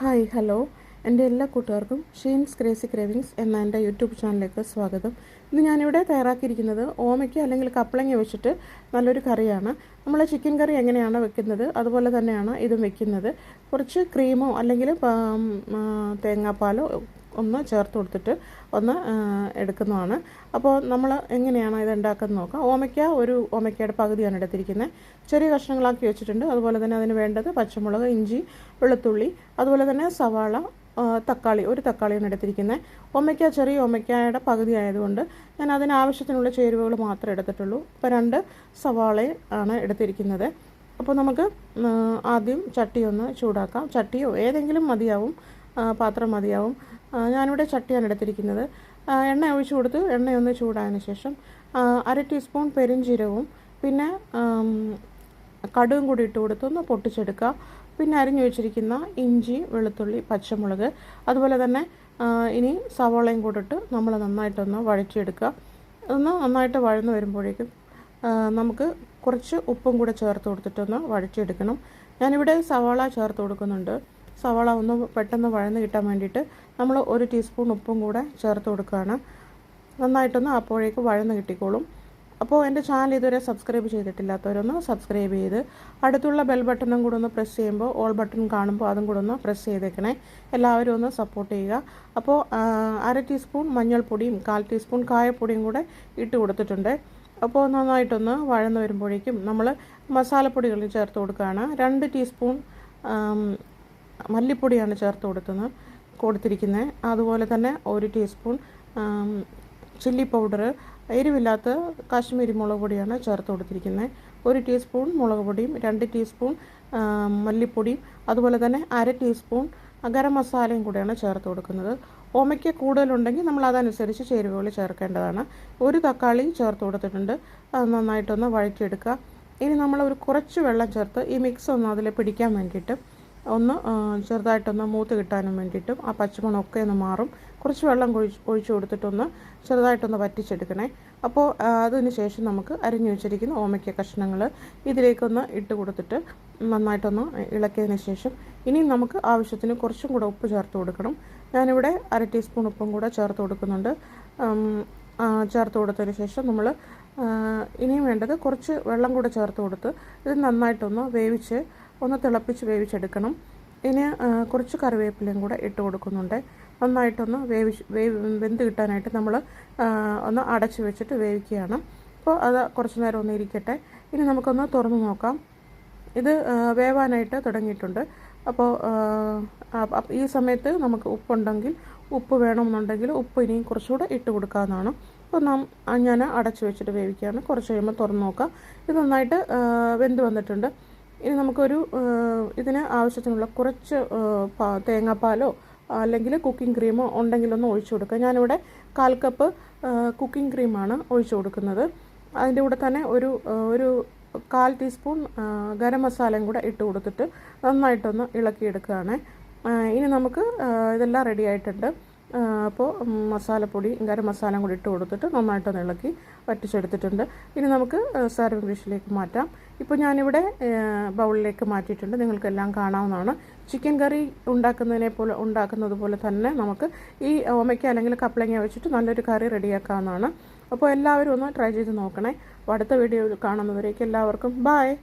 Hi hello. എന്റെ എല്ലാ കൂട്ടുകാർക്കും ഷീൻസ് ക്രേസി ക്രേവിങ്സ് എന്ന എന്റെ യൂട്യൂബ് ചാനലിലേക്ക് സ്വാഗതം. ഇന്ന് ഞാനിവിടെ തയ്യാറാക്കിയിരിക്കുന്നത് ഓമയ്ക്ക് അല്ലെങ്കിൽ കപ്പളങ്ങ വെച്ചിട്ട് നല്ലൊരു കറിയാണ്. നമ്മൾ ചിക്കൻ കറി എങ്ങനെയാണ് വെക്കുന്നത്? അതുപോലെ തന്നെയാണ് ഇതും വെക്കുന്നത്. കുറച്ച് ക്രീമോ അല്ലെങ്കിൽ തേങ്ങാപ്പാലോ ഒന്ന് ചേർത്ത് കൊടുത്തിട്ട് ഒന്ന് എടുക്കുന്നതാണ്. അപ്പോൾ നമ്മൾ എങ്ങനെയാണ് ഇത് ഉണ്ടാക്കുന്നത് നോക്കാം. ഓമയ്ക്ക ഒരു ഓമയ്ക്കയുടെ പകുതിയാണ് എടുത്തിരിക്കുന്നത്. ചെറിയ കഷ്ണങ്ങളാക്കി വെച്ചിട്ടുണ്ട്. അതുപോലെ തന്നെ അതിന് വേണ്ടത് പച്ചമുളക് ഇഞ്ചി വെളുത്തുള്ളി അതുപോലെ തന്നെ സവാള തക്കാളി ഒരു തക്കാളിയാണ് എടുത്തിരിക്കുന്നത്. ഒമയ്ക്ക ചെറിയ ഓമയ്ക്കയുടെ പകുതി ആയതുകൊണ്ട് ഞാൻ അതിനാവശ്യത്തിനുള്ള ചേരുവകൾ മാത്രമേ എടുത്തിട്ടുള്ളൂ. ഇപ്പോൾ രണ്ട് സവാള ആണ് എടുത്തിരിക്കുന്നത്. അപ്പോൾ നമുക്ക് ആദ്യം ചട്ടി ഒന്ന് ചൂടാക്കാം. ചട്ടിയോ ഏതെങ്കിലും മതിയാവും. പാത്രം മതിയാവും. ഞാനിവിടെ ചട്ടിയാണ് എടുത്തിരിക്കുന്നത്. എണ്ണ ഒഴിച്ചു കൊടുത്ത്. എണ്ണയൊന്ന് ചൂടായതിന് ശേഷം അര ടീസ്പൂൺ പെരിഞ്ചീരവും പിന്നെ കടുകും കൂടി ഇട്ട് കൊടുത്തൊന്ന് പൊട്ടിച്ചെടുക്കുക. പിന്നെ അരിഞ്ഞു വെച്ചിരിക്കുന്ന ഇഞ്ചി വെളുത്തുള്ളി പച്ചമുളക് അതുപോലെ തന്നെ ഇനി സവോളയും കൂടിട്ട് നമ്മൾ നന്നായിട്ടൊന്ന് വഴറ്റിയെടുക്കുക. ഒന്ന് നന്നായിട്ട് വഴന്ന് വരുമ്പോഴേക്കും നമുക്ക് കുറച്ച് ഉപ്പും കൂടെ ചേർത്ത് കൊടുത്തിട്ടൊന്ന് വഴറ്റിയെടുക്കണം. ഞാനിവിടെ സവാള ചേർത്ത് കൊടുക്കുന്നുണ്ട്. സവാള ഒന്ന് പെട്ടെന്ന് വഴന്ന് കിട്ടാൻ വേണ്ടിയിട്ട് നമ്മൾ ഒരു ടീസ്പൂൺ ഉപ്പും കൂടെ ചേർത്ത് കൊടുക്കുകയാണ്. നന്നായിട്ടൊന്ന് അപ്പോഴേക്ക് വഴന്ന് കിട്ടിക്കോളും. അപ്പോൾ എന്റെ ചാനൽ ഇതുവരെ സബ്സ്ക്രൈബ് ചെയ്തിട്ടില്ലാത്തവരൊന്ന് സബ്സ്ക്രൈബ് ചെയ്ത് അടുത്തുള്ള ബെൽ ബട്ടണും കൂടെ ഒന്ന് പ്രസ് ചെയ്യുമ്പോൾ ഓൾ ബട്ടൺ കാണുമ്പോൾ അതും കൂടെ ഒന്ന് പ്രസ് ചെയ്തേക്കണേ. എല്ലാവരും ഒന്ന് സപ്പോർട്ട് ചെയ്യുക. അപ്പോൾ അര ടീസ്പൂൺ മഞ്ഞൾപ്പൊടിയും കാൽ ടീസ്പൂൺ കായപ്പൊടിയും കൂടെ ഇട്ട് കൊടുത്തിട്ടുണ്ട്. അപ്പോൾ നന്നായിട്ടൊന്ന് വഴന്ന് വരുമ്പോഴേക്കും നമ്മൾ മസാലപ്പൊടികൾ ചേർത്ത് കൊടുക്കുകയാണ്. രണ്ട് ടീസ്പൂൺ മല്ലിപ്പൊടിയാണ് ചേർത്ത് കൊടുക്കുന്നത് കൊടുത്തിരിക്കുന്നത്. അതുപോലെ തന്നെ ഒരു ടീസ്പൂൺ ചില്ലി പൗഡർ എരിവില്ലാത്ത കാശ്മീരി മുളക് പൊടിയാണ് ചേർത്ത് കൊടുത്തിരിക്കുന്നത്. ഒരു ടീസ്പൂൺ മുളക് പൊടിയും രണ്ട് ടീസ്പൂൺ മല്ലിപ്പൊടിയും അതുപോലെ തന്നെ അര ടീസ്പൂൺ ഗരം മസാലയും കൂടെയാണ് ചേർത്ത് കൊടുക്കുന്നത്. ഓമയ്ക്ക് കൂടുതലുണ്ടെങ്കിൽ നമ്മൾ അതനുസരിച്ച് ചേരുവകൾ ചേർക്കേണ്ടതാണ്. ഒരു തക്കാളി ചേർത്ത് കൊടുത്തിട്ടുണ്ട്. നന്നായിട്ടൊന്ന് വഴറ്റിയെടുക്കുക. ഇനി നമ്മൾ ഒരു കുറച്ച് വെള്ളം ചേർത്ത് ഈ മിക്സ് ഒന്ന് അതിൽ പിടിക്കാൻ വേണ്ടിയിട്ട് ഒന്ന് ചെറുതായിട്ടൊന്ന് മൂത്ത് കിട്ടാനും വേണ്ടിയിട്ടും ആ പച്ചമണമൊക്കെ ഒന്ന് മാറും. കുറച്ച് വെള്ളം ഒഴിച്ചു കൊടുത്തിട്ടൊന്ന് ചെറുതായിട്ടൊന്ന് വറ്റിച്ചെടുക്കണേ. അപ്പോൾ അതിന് ശേഷം നമുക്ക് അരിഞ്ഞു വെച്ചിരിക്കുന്ന ഓമയ്ക്ക കഷ്ണങ്ങൾ ഇതിലേക്കൊന്ന് ഇട്ട് കൊടുത്തിട്ട് നന്നായിട്ടൊന്ന് ഇളക്കിയതിന് ശേഷം ഇനി നമുക്ക് ആവശ്യത്തിന് കുറച്ചും കൂടെ ഉപ്പ് ചേർത്ത് കൊടുക്കണം. ഞാനിവിടെ അര ടീസ്പൂൺ ഉപ്പും കൂടെ ചേർത്ത് കൊടുക്കുന്നുണ്ട്. ചേർത്ത് കൊടുത്തതിന് ശേഷം നമ്മൾ ഇനിയും വേണ്ടത് കുറച്ച് വെള്ളം കൂടെ ചേർത്ത് കൊടുത്ത് ഇത് നന്നായിട്ടൊന്ന് വേവിച്ച് ഒന്ന് തിളപ്പിച്ച് വേവിച്ചെടുക്കണം. ഇനി കുറച്ച് കറിവേപ്പിലയും കൂടെ ഇട്ട് കൊടുക്കുന്നുണ്ട്. നന്നായിട്ടൊന്ന് വേവിച്ച് വേവ് വെന്ത് കിട്ടാനായിട്ട് നമ്മൾ ഒന്ന് അടച്ച് വെച്ചിട്ട് വേവിക്കുകയാണ്. അപ്പോൾ അത് കുറച്ച് നേരം ഒന്ന് ഇരിക്കട്ടെ. ഇനി നമുക്കൊന്ന് തുറന്ന് നോക്കാം. ഇത് വേവാനായിട്ട് തുടങ്ങിയിട്ടുണ്ട്. അപ്പോൾ ഈ സമയത്ത് നമുക്ക് ഉപ്പുണ്ടെങ്കിൽ ഉപ്പ് വേണമെന്നുണ്ടെങ്കിൽ ഉപ്പ് ഇനിയും കുറച്ചുകൂടെ ഇട്ട് കൊടുക്കാവുന്നതാണ്. അപ്പോൾ നാം ഞാൻ അടച്ച് വെച്ചിട്ട് വേവിക്കുകയാണ്. കുറച്ച് കഴിയുമ്പോൾ തുറന്ന് നോക്കാം. ഇത് നന്നായിട്ട് വെന്ത് വന്നിട്ടുണ്ട്. ഇനി നമുക്കൊരു ഇതിന് ആവശ്യത്തിനുള്ള കുറച്ച് തേങ്ങാപ്പാലോ അല്ലെങ്കിൽ കുക്കിംഗ് ക്രീമോ ഉണ്ടെങ്കിലൊന്ന് ഒഴിച്ചു കൊടുക്കുക. ഞാനിവിടെ കാൽ കപ്പ് കുക്കിംഗ് ക്രീമാണ് ഒഴിച്ചു കൊടുക്കുന്നത്. അതിന്റെ കൂടെ തന്നെ ഒരു ഒരു കാൽ ടീസ്പൂൺ ഗരം മസാലയും കൂടെ ഇട്ട് കൊടുത്തിട്ട് നന്നായിട്ടൊന്ന് ഇളക്കിയെടുക്കുകയാണ്. ഇനി നമുക്ക് ഇതെല്ലാം റെഡി ആയിട്ടുണ്ട്. അപ്പോൾ മസാലപ്പൊടി ഗരം മസാല കൂടി ഇട്ട് കൊടുത്തിട്ട് നന്നായിട്ടൊന്ന് ഇളക്കി വറ്റിച്ചെടുത്തിട്ടുണ്ട്. ഇനി നമുക്ക് സർവിംഗ് ഡിഷിലേക്ക് മാറ്റാം. ഇപ്പോൾ ഞാനിവിടെ ബൗളിലേക്ക് മാറ്റിയിട്ടുണ്ട്. നിങ്ങൾക്കെല്ലാം കാണാവുന്നതാണ്. ചിക്കൻ കറി ഉണ്ടാക്കുന്നതിനെ പോലെ ഉണ്ടാക്കുന്നത് പോലെ തന്നെ നമുക്ക് ഈ ഓമയ്ക്ക അല്ലെങ്കിൽ കപ്പളങ്ങ വെച്ചിട്ട് നല്ലൊരു കറി റെഡിയാക്കാവുന്നതാണ്. അപ്പോൾ എല്ലാവരും ഒന്ന് ട്രൈ ചെയ്ത് നോക്കണേ. അടുത്ത വീഡിയോ കാണുന്നവരേക്ക് എല്ലാവർക്കും ബായ്